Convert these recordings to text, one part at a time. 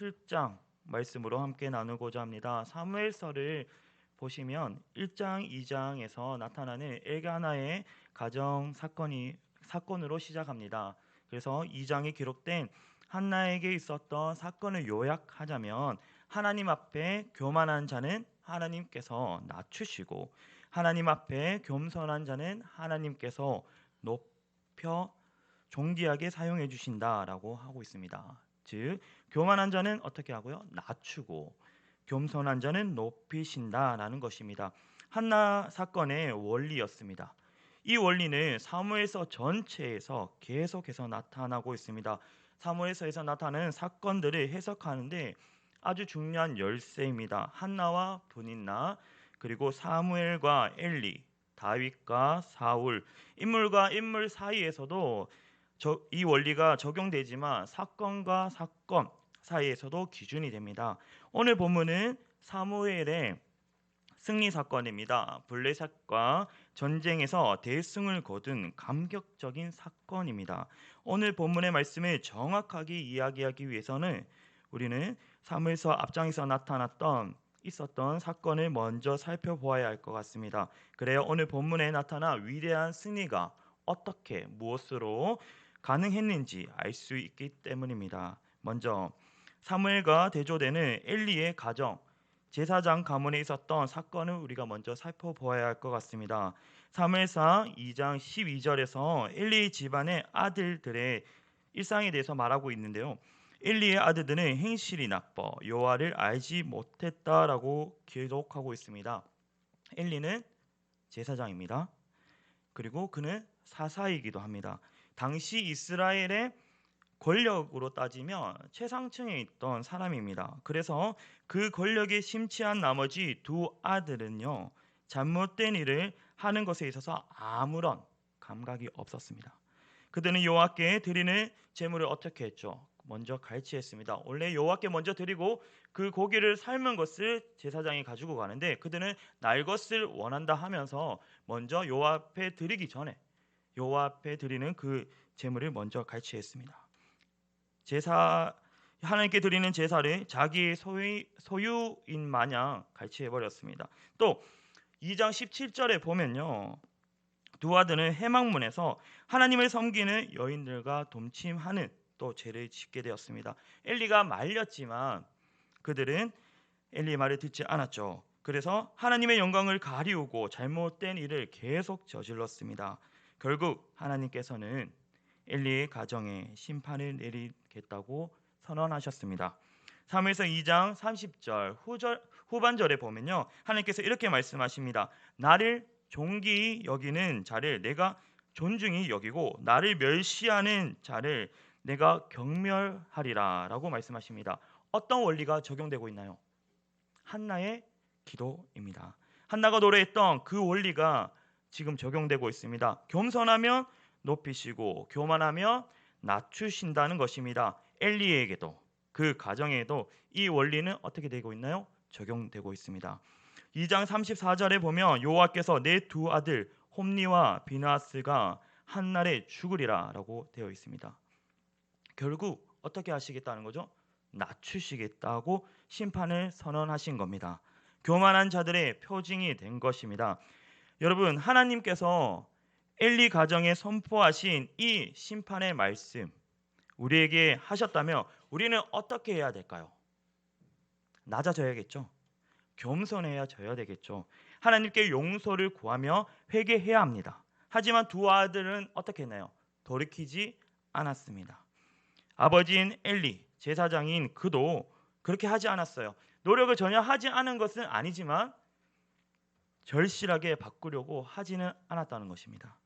7장 말씀으로 함께 나누고자 합니다. 사무엘서를 보시면 1장, 2장에서 나타나는 엘가나의 가정 사건이 사건으로 시작합니다. 그래서 2장에 기록된 한나에게 있었던 사건을 요약하자면 하나님 앞에 교만한 자는 하나님께서 낮추시고 하나님 앞에 겸손한 자는 하나님께서 높여 존귀하게 사용해 주신다라고 하고 있습니다. 즉 교만한 자는 어떻게 하고요? 낮추고 겸손한 자는 높이신다라는 것입니다. 한나 사건의 원리였습니다. 이 원리는 사무엘서 전체에서 계속해서 나타나고 있습니다. 사무엘서에서 나타나는 사건들을 해석하는데 아주 중요한 열쇠입니다. 한나와 분인나 그리고 사무엘과 엘리, 다윗과 사울, 인물과 인물 사이에서도 저, 이 원리가 적용되지만 사건과 사건 사이에서도 기준이 됩니다. 오늘 본문은 사무엘의 승리 사건입니다. 블레셋과 전쟁에서 대승을 거둔 감격적인 사건입니다. 오늘 본문의 말씀을 정확하게 이야기하기 위해서는 우리는 사무엘서 앞장에서 나타났던 있었던 사건을 먼저 살펴보아야 할 것 같습니다. 그래야 오늘 본문에 나타난 위대한 승리가 어떻게 무엇으로 가능했는지 알 수 있기 때문입니다. 먼저 사무엘과 대조되는 엘리의 가정 제사장 가문에 있었던 사건을 우리가 먼저 살펴보아야 할 것 같습니다. 사무엘상 2장 12절에서 엘리 집안의 아들들의 일상에 대해서 말하고 있는데요. 엘리의 아들들은 행실이 나빠 여호와를 알지 못했다라고 기록하고 있습니다. 엘리는 제사장입니다. 그리고 그는 사사이기도 합니다. 당시 이스라엘의 권력으로 따지면 최상층에 있던 사람입니다. 그래서 그 권력에 심취한 나머지 두 아들은요 잘못된 일을 하는 것에 있어서 아무런 감각이 없었습니다. 그들은 여호와께 드리는 제물을 어떻게 했죠? 먼저 갈취했습니다. 원래 여호와께 먼저 드리고 그 고기를 삶은 것을 제사장이 가지고 가는데 그들은 날 것을 원한다 하면서 먼저 여호와 앞에 드리기 전에 여호와 앞에 드리는 그 제물을 먼저 갈취했습니다. 제사 하나님께 드리는 제사를 자기 소유, 소유인 마냥 갈취해 버렸습니다. 또 2장 17절에 보면요. 두 아들은 해망문에서 하나님을 섬기는 여인들과 동침하는 또 죄를 짓게 되었습니다. 엘리가 말렸지만 그들은 엘리 말을 듣지 않았죠. 그래서 하나님의 영광을 가리우고 잘못된 일을 계속 저질렀습니다. 결국 하나님께서는 엘리의 가정에 심판을 내리겠다고 선언하셨습니다. 3에서 2장 30절 후절, 후반절에 보면요. 하나님께서 이렇게 말씀하십니다. 나를 존귀히 여기는 자를 내가 존중히 여기고 나를 멸시하는 자를 내가 경멸하리라라고 말씀하십니다. 어떤 원리가 적용되고 있나요? 한나의 기도입니다. 한나가 노래했던 그 원리가 지금 적용되고 있습니다. 겸손하면 높이시고 교만하면 낮추신다는 것입니다. 엘리에게도 그 가정에도 이 원리는 어떻게 되고 있나요? 적용되고 있습니다. 2장 34절에 보면 여호와께서 내 두 아들 홈니와 비나스가 한날에 죽으리라라고 되어 있습니다. 결국 어떻게 하시겠다는 거죠? 낮추시겠다고 심판을 선언하신 겁니다. 교만한 자들의 표징이 된 것입니다. 여러분 하나님께서 엘리 가정에 선포하신 이 심판의 말씀 우리에게 하셨다면 우리는 어떻게 해야 될까요? 낮아져야겠죠. 겸손해야 져야 되겠죠. 하나님께 용서를 구하며 회개해야 합니다. 하지만 두 아들은 어떻게 했나요? 돌이키지 않았습니다. 아버지인 엘리, 제사장인 그도 그렇게 하지 않았어요. 노력을 전혀 하지 않은 것은 아니지만 절실하게 바꾸려고 하지는 않았다는 것입니다.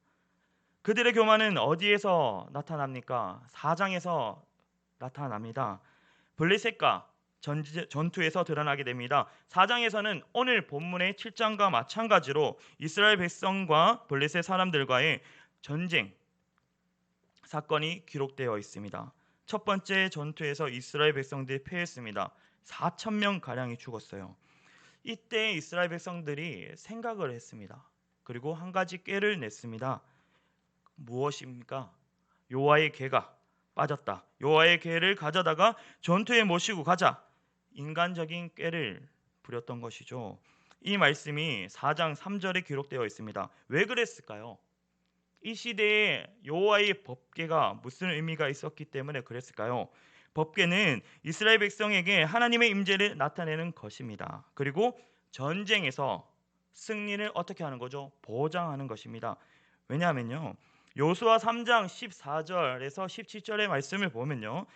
그들의 교만은 어디에서 나타납니까? 사장에서 나타납니다. 블레셋과 전투에서 드러나게 됩니다. 4장에서는 오늘 본문의 7장과 마찬가지로 이스라엘 백성과 블레셋 사람들과의 전쟁 사건이 기록되어 있습니다. 첫 번째 전투에서 이스라엘 백성들이 패했습니다. 4천 명 가량이 죽었어요. 이때 이스라엘 백성들이 생각을 했습니다. 그리고 한 가지 꾀를 냈습니다. 무엇입니까? 요아의 개가 빠졌다. 여호와의 궤를 가져다가 전투에 모시고 가자. 인간적인 꾀를 부렸던 것이죠. 이 말씀이 4장 3절에 기록되어 있습니다. 왜 그랬을까요? 이 시대에 여호와의 법궤가 무슨 의미가 있었기 때문에 그랬을까요? 법궤는 이스라엘 백성에게 하나님의 임재를 나타내는 것입니다. 그리고 전쟁에서 승리를 어떻게 하는 거죠? 보장하는 것입니다. 왜냐하면요. 요수아 3장 14절에서 17절의 말씀을 보면요.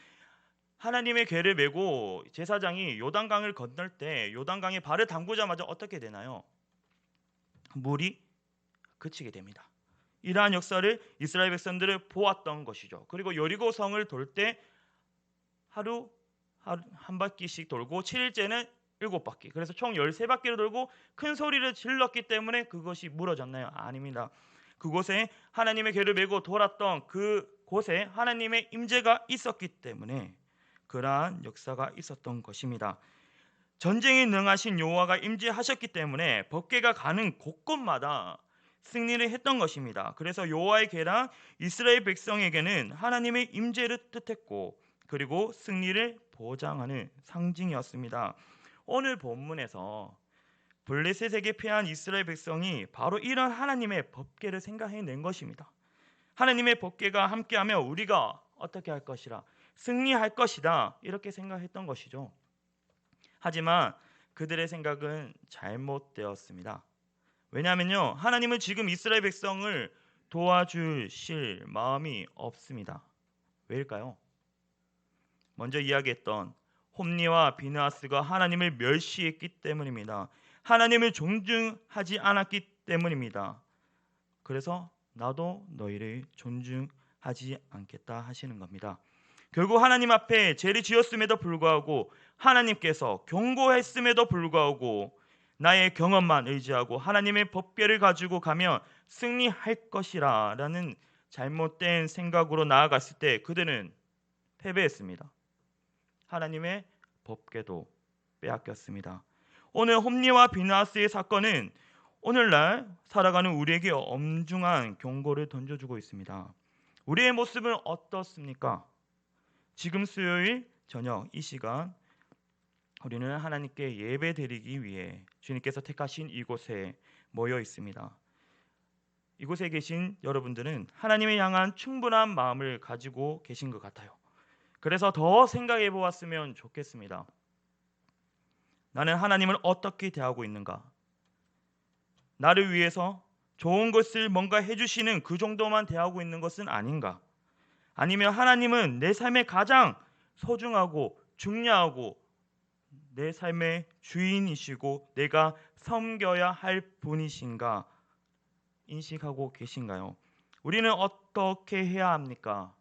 하나님의 궤를 메고 제사장이 요단강을 건널 때 요단강에 발을 담그자마자 어떻게 되나요? 물이 그치게 됩니다. 이러한 역사를 이스라엘 백성들을 보았던 것이죠. 그리고 여리고 성을 돌 때 하루 하루 한 바퀴씩 돌고 7일째는 일곱 바퀴. 그래서 총 13바퀴를 돌고 큰 소리를 질렀기 때문에 그것이 무너졌나요? 아닙니다. 그곳에 하나님의 궤를 메고 돌았던 그 곳에 하나님의 임재가 있었기 때문에 그러한 역사가 있었던 것입니다. 전쟁에 능하신 여호와가 임재하셨기 때문에 법궤가 가는 곳곳마다 승리를 했던 것입니다. 그래서 여호와의 궤랑 이스라엘 백성에게는 하나님의 임재를 뜻했고 그리고 승리를 보장하는 상징이었습니다. 오늘 본문에서 블레셋에게 피한 이스라엘 백성이 바로 이런 하나님의 법궤를 생각해낸 것입니다. 하나님의 법궤가 함께하며 우리가 어떻게 할 것이라 승리할 것이다 이렇게 생각했던 것이죠. 하지만 그들의 생각은 잘못되었습니다. 왜냐하면요 하나님은 지금 이스라엘 백성을 도와주실 마음이 없습니다. 왜일까요? 먼저 이야기했던 홈니와 비느하스가 하나님을 멸시했기 때문입니다. 하나님을 존중하지 않았기 때문입니다. 그래서 나도 너희를 존중하지 않겠다 하시는 겁니다. 결국 하나님 앞에 죄를 지었음에도 불구하고 하나님께서 경고했음에도 불구하고 나의 경험만 의지하고 하나님의 법궤를 가지고 가면 승리할 것이라라는 잘못된 생각으로 나아갔을 때 그들은 패배했습니다. 하나님의 법궤도 빼앗겼습니다. 오늘 홈리와 비나스의 사건은 오늘날 살아가는 우리에게 엄중한 경고를 던져주고 있습니다. 우리의 모습은 어떻습니까? 지금 수요일 저녁 이 시간 우리는 하나님께 예배 드리기 위해 주님께서 택하신 이곳에 모여 있습니다. 이곳에 계신 여러분들은 하나님을 향한 충분한 마음을 가지고 계신 것 같아요. 그래서 더 생각해 보았으면 좋겠습니다. 나는 하나님을 어떻게 대하고 있는가? 나를 위해서 좋은 것을 뭔가 해주시는 그 정도만 대하고 있는 것은 아닌가? 아니면 하나님은 내 삶의 가장 소중하고 중요하고 내 삶의 주인이시고 내가 섬겨야 할 분이신가 인식하고 계신가요? 우리는 어떻게 해야 합니까?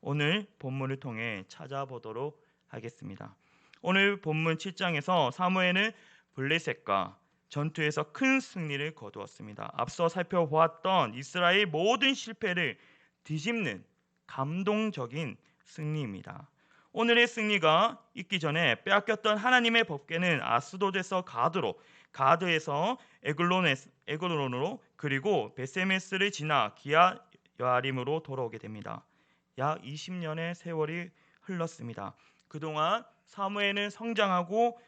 오늘 본문을 통해 찾아보도록 하겠습니다. 오늘 본문 7장에서 사무엘은 블레셋과 전투에서 큰 승리를 거두었습니다. 앞서 살펴보았던 이스라엘 모든 실패를 뒤집는 감동적인 승리입니다. 오늘의 승리가 있기 전에 빼앗겼던 하나님의 법궤는 아스도드에서 가드로, 가드에서 에글론으로 그리고 베세메스를 지나 기아 여아림으로 돌아오게 됩니다. 약 20년의 세월이 흘렀습니다. 그동안 사무엘은 성장하고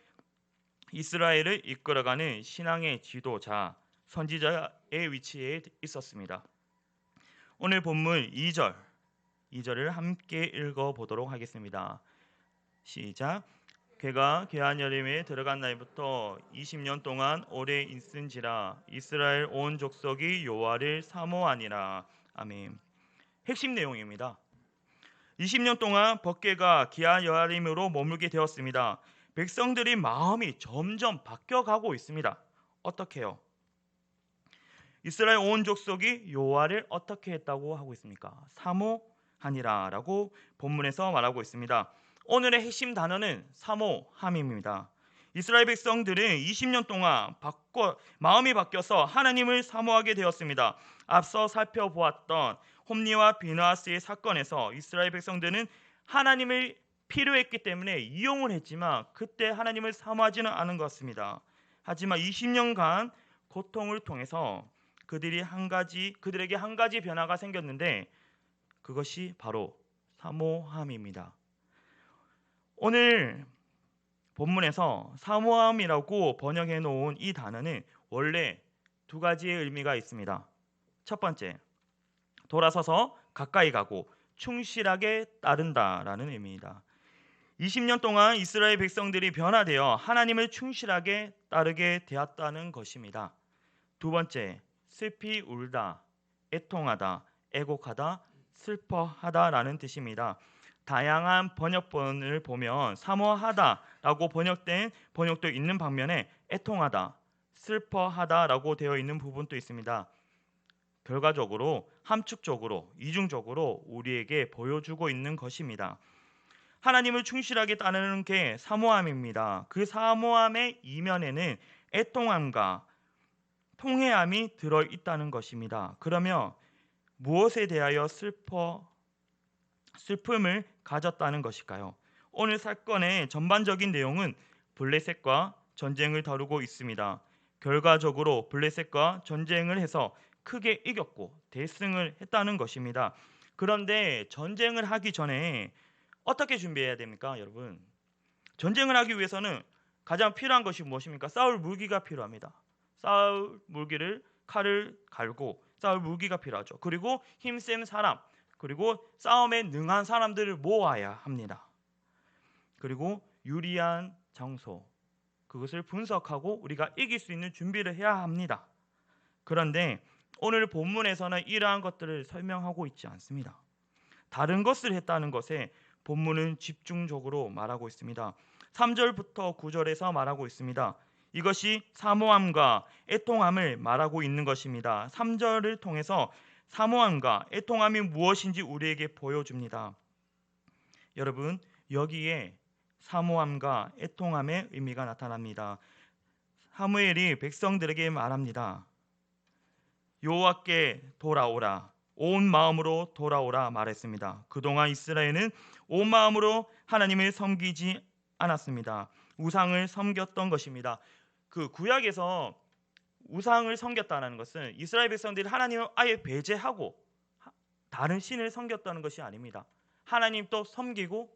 이스라엘을 이끌어가는 신앙의 지도자, 선지자의 위치에 있었습니다. 오늘 본문 2절, 2절을 함께 읽어 보도록 하겠습니다. 시작. 그가 계한여림에 들어간 날부터 20년 동안 오래 있은지라 이스라엘 온 족속이 여호와를 사모하니라. 아멘. 핵심 내용입니다. 20년 동안 법궤가 기아 여아림으로 머물게 되었습니다. 백성들이 마음이 점점 바뀌어가고 있습니다. 어떻게요? 이스라엘 온 족속이 요아를 어떻게 했다고 하고 있습니까? 사모하니라라고 본문에서 말하고 있습니다. 오늘의 핵심 단어는 사모함입니다. 이스라엘 백성들은 20년 동안 바꿔 마음이 바뀌어서 하나님을 사모하게 되었습니다. 앞서 살펴보았던 홈리와 비누아스의 사건에서 이스라엘 백성들은 하나님을 필요했기 때문에 이용을 했지만 그때 하나님을 사모하지는 않은 것 같습니다. 하지만 20년간 고통을 통해서 그들이 한 가지 그들에게 한 가지 변화가 생겼는데 그것이 바로 사모함입니다. 오늘 본문에서 사모함이라고 번역해 놓은 이 단어는 원래 두 가지의 의미가 있습니다. 첫 번째, 돌아서서 가까이 가고 충실하게 따른다라는 의미입니다. 20년 동안 이스라엘 백성들이 변화되어 하나님을 충실하게 따르게 되었다는 것입니다. 두 번째, 슬피 울다, 애통하다, 애곡하다, 슬퍼하다라는 뜻입니다. 다양한 번역본을 보면 사모하다라고 번역된 번역도 있는 반면에 애통하다, 슬퍼하다라고 되어 있는 부분도 있습니다. 결과적으로 함축적으로 이중적으로 우리에게 보여주고 있는 것입니다. 하나님을 충실하게 따르는 게 사모함입니다. 그 사모함의 이면에는 애통함과 통회함이 들어 있다는 것입니다. 그러면 무엇에 대하여 슬퍼 슬픔을 가졌다는 것일까요? 오늘 사건의 전반적인 내용은 블레셋과 전쟁을 다루고 있습니다. 결과적으로 블레셋과 전쟁을 해서 크게 이겼고 대승을 했다는 것입니다. 그런데 전쟁을 하기 전에 어떻게 준비해야 됩니까, 여러분? 전쟁을 하기 위해서는 가장 필요한 것이 무엇입니까? 싸울 무기가 필요합니다. 싸울 무기를 칼을 갈고 싸울 무기가 필요하죠. 그리고 힘센 사람, 그리고 싸움에 능한 사람들을 모아야 합니다. 그리고 유리한 장소, 그것을 분석하고 우리가 이길 수 있는 준비를 해야 합니다. 그런데 오늘 본문에서는 이러한 것들을 설명하고 있지 않습니다. 다른 것을 했다는 것에 본문은 집중적으로 말하고 있습니다. 3절부터 9절에서 말하고 있습니다. 이것이 사모함과 애통함을 말하고 있는 것입니다. 3절을 통해서 사모함과 애통함이 무엇인지 우리에게 보여줍니다. 여러분, 여기에 사모함과 애통함의 의미가 나타납니다. 사무엘이 백성들에게 말합니다. 여호와께 돌아오라. 온 마음으로 돌아오라 말했습니다. 그동안 이스라엘은 온 마음으로 하나님을 섬기지 않았습니다. 우상을 섬겼던 것입니다. 그 구약에서 우상을 섬겼다는 것은 이스라엘 백성들이 하나님을 아예 배제하고 다른 신을 섬겼다는 것이 아닙니다. 하나님도 섬기고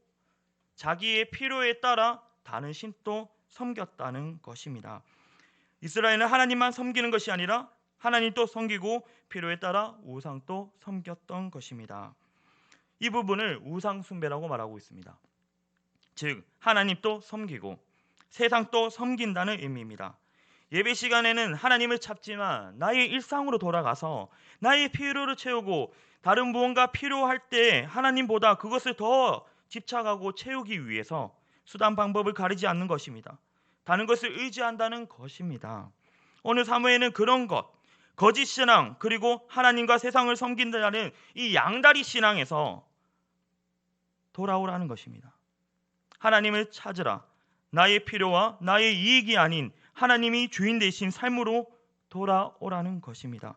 자기의 필요에 따라 다른 신도 섬겼다는 것입니다. 이스라엘은 하나님만 섬기는 것이 아니라 하나님도 섬기고 필요에 따라 우상도 섬겼던 것입니다. 이 부분을 우상 숭배라고 말하고 있습니다. 즉 하나님도 섬기고 세상도 섬긴다는 의미입니다. 예배 시간에는 하나님을 찾지만 나의 일상으로 돌아가서 나의 필요를 채우고 다른 무언가 필요할 때 하나님보다 그것을 더 집착하고 채우기 위해서 수단 방법을 가리지 않는 것입니다. 다른 것을 의지한다는 것입니다. 오늘 사무에는 그런 것, 거짓 신앙 그리고 하나님과 세상을 섬긴다는 이 양다리 신앙에서 돌아오라는 것입니다. 하나님을 찾으라. 나의 필요와 나의 이익이 아닌 하나님이 주인 되신 삶으로 돌아오라는 것입니다.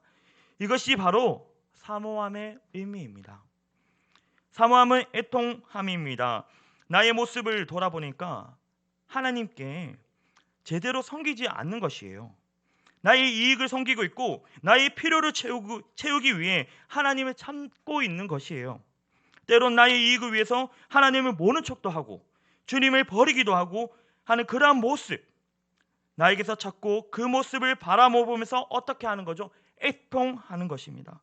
이것이 바로 사모함의 의미입니다. 사모함은 애통함입니다. 나의 모습을 돌아보니까 하나님께 제대로 섬기지 않는 것이에요. 나의 이익을 섬기고 있고 나의 필요를 채우고, 채우기 위해 하나님을 참고 있는 것이에요. 때론 나의 이익을 위해서 하나님을 모는 척도 하고 주님을 버리기도 하고 하는 그러한 모습 나에게서 찾고 그 모습을 바라보면서 어떻게 하는 거죠? 애통하는 것입니다.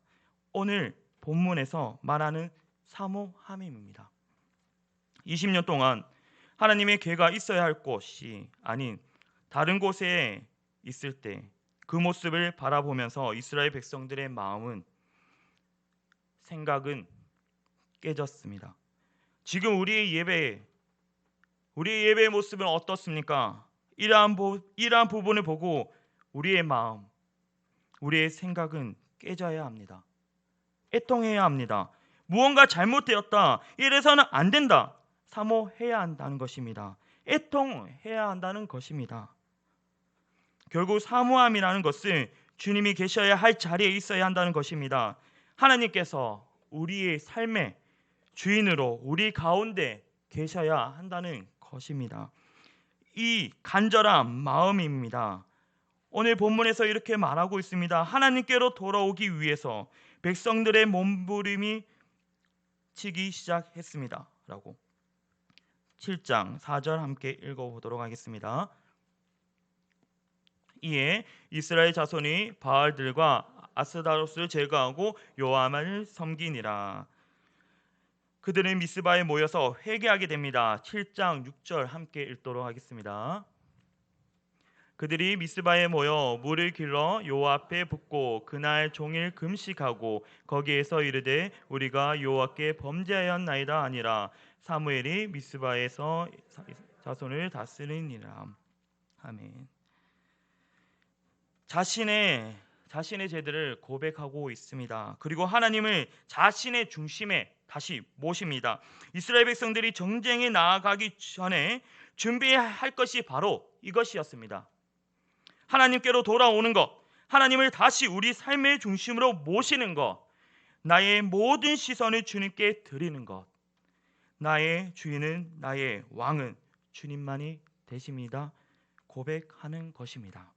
오늘 본문에서 말하는 사모함입니다. 20년 동안 하나님의 계가 있어야 할 곳이 아닌 다른 곳에 있을 때 그 모습을 바라보면서 이스라엘 백성들의 마음은 생각은 깨졌습니다. 지금 우리의 예배 우리의 예배의 모습은 어떻습니까? 이러한, 부, 이러한 부분을 보고 우리의 마음, 우리의 생각은 깨져야 합니다. 애통해야 합니다. 무언가 잘못되었다. 이래서는 안 된다. 사모해야 한다는 것입니다. 애통해야 한다는 것입니다. 결국 사모함이라는 것은 주님이 계셔야 할 자리에 있어야 한다는 것입니다. 하나님께서 우리의 삶의 주인으로 우리 가운데 계셔야 한다는 것입니다. 이 간절한 마음입니다. 오늘 본문에서 이렇게 말하고 있습니다. 하나님께로 돌아오기 위해서 백성들의 몸부림이 치기 시작했습니다 라고 7장 4절 함께 읽어보도록 하겠습니다. 이에 이스라엘 자손이 바알들과 아스다로스를 제거하고 요함을 섬기니라. 그들은 미스바에 모여서 회개하게 됩니다. 7장 6절 함께 읽도록 하겠습니다. 그들이 미스바에 모여 물을 길러 요 앞에 붓고 그날 종일 금식하고 거기에서 이르되 우리가 여호와께 범죄하였나이다 아니라 사무엘이 미스바에서 자손을 다스리니라. 아멘. 자신의 자신의 죄들을 고백하고 있습니다. 그리고 하나님을 자신의 중심에 다시 모십니다. 이스라엘 백성들이 정쟁에 나아가기 전에 준비할 것이 바로 이것이었습니다. 하나님께로 돌아오는 것, 하나님을 다시 우리 삶의 중심으로 모시는 것, 나의 모든 시선을 주님께 드리는 것, 나의 주인은 나의 왕은 주님만이 되십니다. 고백하는 것입니다.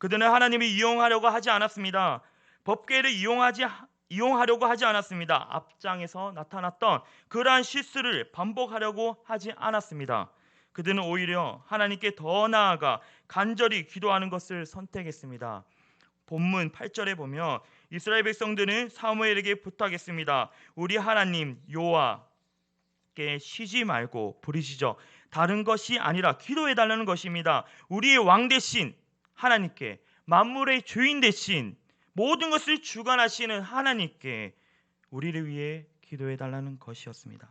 그들은 하나님을 이용하려고 하지 않았습니다. 법궤를 이용하지 이용하려고 하지 않았습니다. 앞장에서 나타났던 그러한 실수를 반복하려고 하지 않았습니다. 그들은 오히려 하나님께 더 나아가 간절히 기도하는 것을 선택했습니다. 본문 8절에 보면 이스라엘 백성들은 사무엘에게 부탁했습니다. 우리 하나님 여호와께 쉬지 말고 부르시죠. 다른 것이 아니라 기도해 달라는 것입니다. 우리의 왕 대신 하나님께 만물의 주인 대신 모든 것을 주관하시는 하나님께 우리를 위해 기도해 달라는 것이었습니다.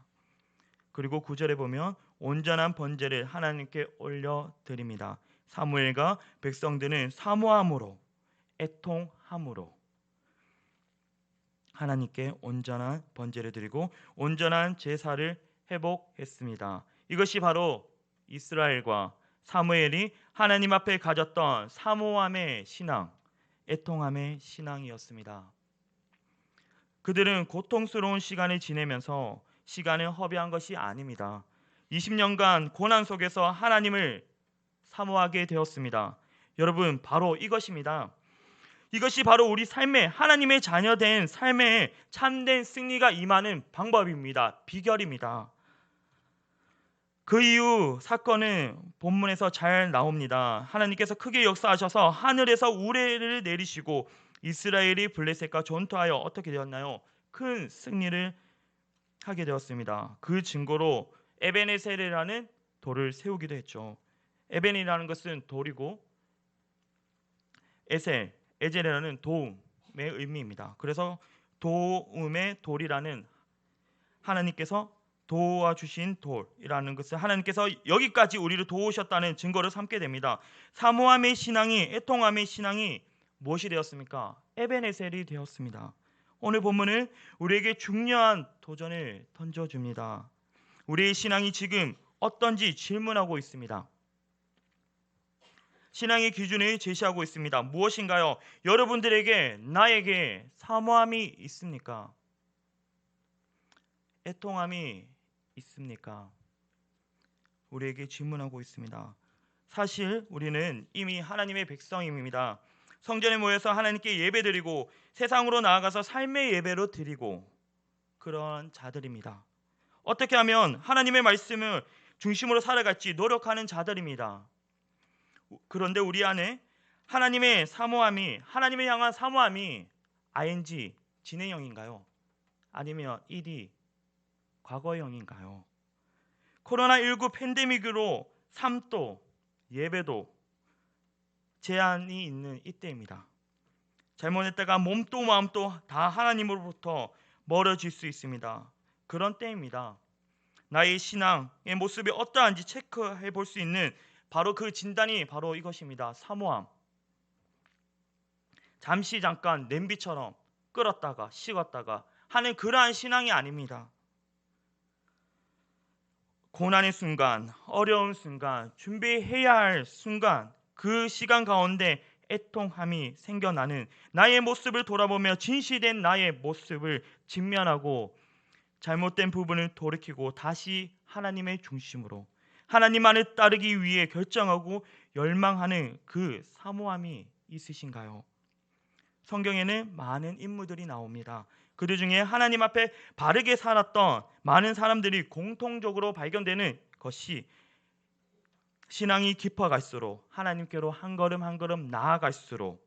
그리고 구절에 보면 온전한 번제를 하나님께 올려 드립니다. 사무엘과 백성들은 사모함으로 애통함으로 하나님께 온전한 번제를 드리고 온전한 제사를 회복했습니다. 이것이 바로 이스라엘과 사무엘이 하나님 앞에 가졌던 사모함의 신앙, 애통함의 신앙이었습니다. 그들은 고통스러운 시간을 지내면서 시간을 허비한 것이 아닙니다. 20년간 고난 속에서 하나님을 사모하게 되었습니다. 여러분, 바로 이것입니다. 이것이 바로 우리 삶에 하나님의 자녀된 삶에 참된 승리가 임하는 방법입니다. 비결입니다. 그 이후 사건은 본문에서 잘 나옵니다. 하나님께서 크게 역사하셔서 하늘에서 우레를 내리시고 이스라엘이 블레셋과 전투하여 어떻게 되었나요? 큰 승리를 하게 되었습니다. 그 증거로 에베네셀이라는 돌을 세우기도 했죠. 에벤이라는 것은 돌이고 에셀, 에젤이라는 도움의 의미입니다. 그래서 도움의 돌이라는 하나님께서 도와주신 돌이라는 것을 하나님께서 여기까지 우리를 도우셨다는 증거를 삼게 됩니다. 사모함의 신앙이 애통함의 신앙이 무엇이 되었습니까? 에베네셀이 되었습니다. 오늘 본문은 우리에게 중요한 도전을 던져줍니다. 우리의 신앙이 지금 어떤지 질문하고 있습니다. 신앙의 기준을 제시하고 있습니다. 무엇인가요? 여러분들에게 나에게 사모함이 있습니까? 애통함이 있습니까? 우리에게 질문하고 있습니다. 사실 우리는 이미 하나님의 백성입니다. 성전에 모여서 하나님께 예배드리고 세상으로 나아가서 삶의 예배로 드리고 그런 자들입니다. 어떻게 하면 하나님의 말씀을 중심으로 살아갈지 노력하는 자들입니다. 그런데 우리 안에 하나님의 사모함이 하나님을 향한 사모함이 ing 진행형인가요? 아니면 ed 과거형인가요? 코로나19 팬데믹으로 삶도 예배도 제한이 있는 이때입니다. 잘못했다가 몸도 마음도 다 하나님으로부터 멀어질 수 있습니다. 그런 때입니다. 나의 신앙의 모습이 어떠한지 체크해 볼 수 있는 바로 그 진단이 바로 이것입니다. 사모함. 잠시 잠깐 냄비처럼 끓었다가 식었다가 하는 그러한 신앙이 아닙니다. 고난의 순간, 어려운 순간, 준비해야 할 순간, 그 시간 가운데 애통함이 생겨나는 나의 모습을 돌아보며 진실된 나의 모습을 직면하고 잘못된 부분을 돌이키고 다시 하나님의 중심으로 하나님만을 따르기 위해 결정하고 열망하는 그 사모함이 있으신가요? 성경에는 많은 인물들이 나옵니다. 그들 중에 하나님 앞에 바르게 살았던 많은 사람들이 공통적으로 발견되는 것이 신앙이 깊어갈수록 하나님께로 한 걸음 한 걸음 나아갈수록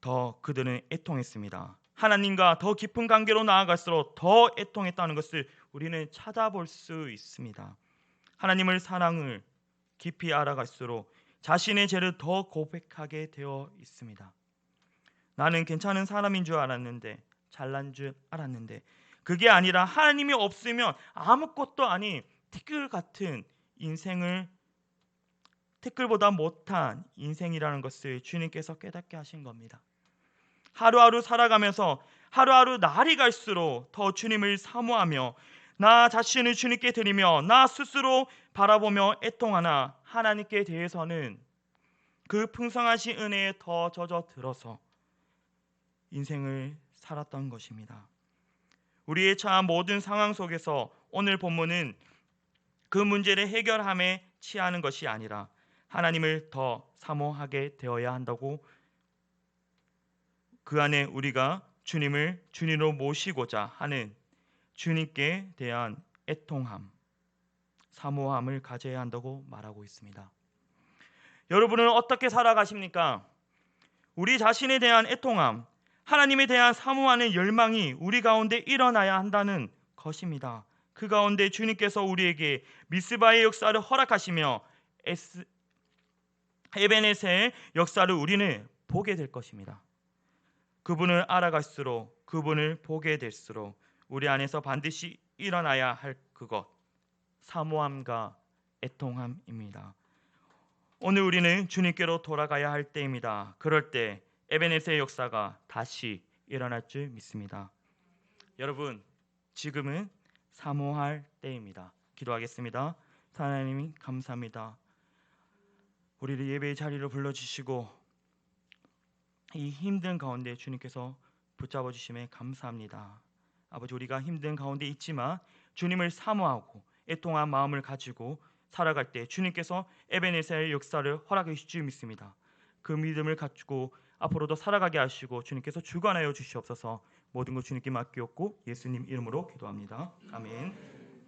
더 그들은 애통했습니다. 하나님과 더 깊은 관계로 나아갈수록 더 애통했다는 것을 우리는 찾아볼 수 있습니다. 하나님을 사랑을 깊이 알아갈수록 자신의 죄를 더 고백하게 되어 있습니다. 나는 괜찮은 사람인 줄 알았는데 잘난 줄 알았는데 그게 아니라 하나님이 없으면 아무것도 아닌 티끌 같은 인생을 티끌보다 못한 인생이라는 것을 주님께서 깨닫게 하신 겁니다. 하루하루 살아가면서 하루하루 날이 갈수록 더 주님을 사모하며 나 자신을 주님께 드리며 나 스스로 바라보며 애통하나 하나님께 대해서는 그 풍성하신 은혜에 더 젖어 들어서 인생을 살았던 것입니다. 우리의 처한 모든 상황 속에서 오늘 본문은 그 문제를 해결함에 취하는 것이 아니라 하나님을 더 사모하게 되어야 한다고 그 안에 우리가 주님을 주님으로 모시고자 하는 주님께 대한 애통함, 사모함을 가져야 한다고 말하고 있습니다. 여러분은 어떻게 살아가십니까? 우리 자신에 대한 애통함, 하나님에 대한 사모하는 열망이 우리 가운데 일어나야 한다는 것입니다. 그 가운데 주님께서 우리에게 미스바의 역사를 허락하시며 에스, 에베넷의 역사를 우리는 보게 될 것입니다. 그분을 알아갈수록 그분을 보게 될수록 우리 안에서 반드시 일어나야 할 그것 사모함과 애통함입니다. 오늘 우리는 주님께로 돌아가야 할 때입니다. 그럴 때 에베네스의 역사가 다시 일어날 줄 믿습니다. 여러분, 지금은 사모할 때입니다. 기도하겠습니다. 하나님 감사합니다. 우리를 예배의 자리로 불러 주시고 이 힘든 가운데 주님께서 붙잡아 주심에 감사합니다. 아버지 우리가 힘든 가운데 있지만 주님을 사모하고 애통한 마음을 가지고 살아갈 때 주님께서 에베네셀의 역사를 허락해 주실 줄 믿습니다. 그 믿음을 가지고 앞으로도 살아가게 하시고 주님께서 주관하여 주시옵소서 모든 것 주님께 맡기옵고 예수님 이름으로 기도합니다. 아멘.